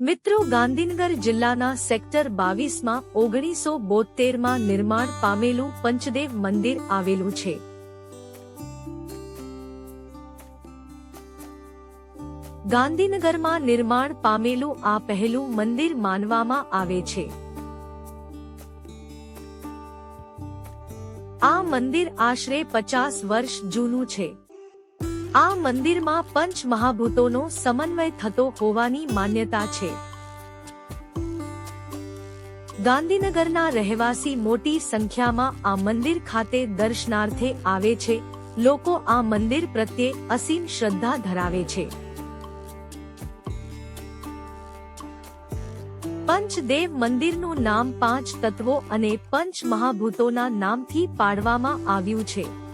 મિત્રો ગાંધીનગર જિલ્લાના સેક્ટર બાવીસમાં ઓગણીસો બોતેરમાં નિર્માણ પામેલું પંચદેવ મંદિર આવેલું છે. ગાંધીનગરમાં નિર્માણ પામેલું આ પહેલું મંદિર માનવામાં આવે છે. આ મંદિર આશરે પચાસ વર્ષ જૂનું છે. આ મંદિરમાં પંચ મહાભૂતોનો સમન્વય થતો હોવાની માન્યતા છે. ગાંધીનગરના રહેવાસી મોટી સંખ્યામાં આ મંદિર ખાતે દર્શનાર્થે આવે છે. લોકો આ મંદિર પ્રત્યે અસીમ શ્રદ્ધા ધરાવે છે. પંચદેવ મંદિરનું નામ પાંચ તત્વો અને પંચ મહાભૂતોના નામથી પાડવામાં આવ્યું છે.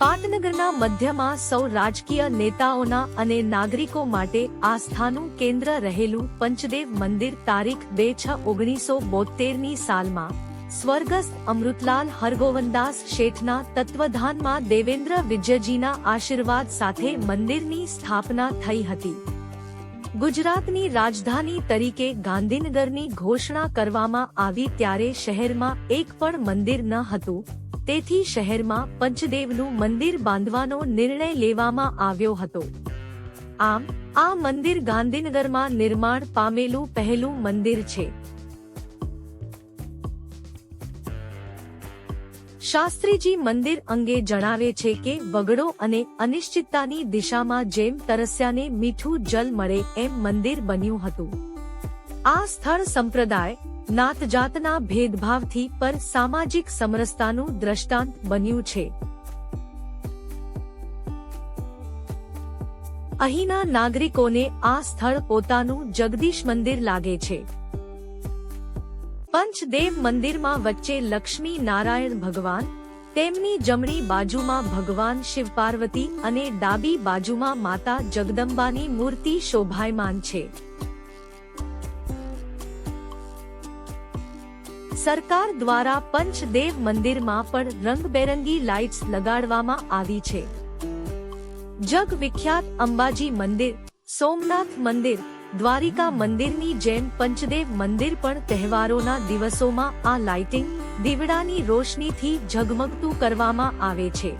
પાટનગરના મધ્યમાં સૌ રાજકીય નેતાઓના અને નાગરિકો માટે આસ્થાનું કેન્દ્ર રહેલું પંચદેવ મંદિર તારીખ બે છ ઓગણીસો બોતેરની સાલમાં. સ્વર્ગસ્થ અમૃતલાલ હરગોવનદાસ શેઠના તત્વધાનમાં દેવેન્દ્ર વિજયજીના આશીર્વાદ સાથે મંદિરની સ્થાપના થઈ હતી. ગુજરાતની રાજધાની તરીકે ગાંધીનગરની ઘોષણા કરવામાં આવી ત્યારે શહેરમાં એક પણ મંદિર ન હતું. તેથી શહેરમાં પંચદેવનું મંદિર બાંધવાનો નિર્ણય લેવામાં આવ્યો હતો. આમ, આ મંદિર ગાંધીનગરમાં નિર્માણ પામેલું પહેલું મંદિર છે. શાસ્ત્રીજી મંદિર અંગે જણાવે છે કે, વગડો અને અનિશ્ચિતતાની દિશામાં જેમ તરસ્યાને મીઠું જલ મળે, એમ મંદિર બન્યું હતું. આ સ્થળ સંપ્રદાય, નાતજાતના ભેદભાવથી પર સામાજિક સમરસતાનું દ્રષ્ટાંત બન્યું છે. અહીંના નાગરિકોને આ સ્થળ પોતાનું જગદીશ મંદિર લાગે છે. પંચદેવ મંદિરમાં વચ્ચે લક્ષ્મી નારાયણ ભગવાન, તેમની જમણી બાજુમાં ભગવાન શિવ પાર્વતી અને ડાબી બાજુમાં માતા જગદંબાની મૂર્તિ શોભાયમાન છે. સરકાર દ્વારા પંચદેવ મંદિરમાં પણ રંગબેરંગી લાઇટ્સ લગાડવામાં આવી છે. જગવિખ્યાત અંબાજી મંદિર, સોમનાથ મંદિર દ્વારિકા મંદિરની જેમ પંચદેવ મંદિર પણ તહેવારોના દિવસોમાં આ લાઇટિંગ દીવડાની રોશનીથી ઝગમગતું કરવામાં આવે છે.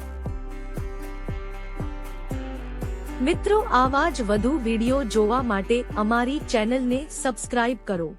મિત્રો આવા જ વધુ વીડિયો જોવા માટે અમારી ચેનલને સબસ્ક્રાઇબ કરો.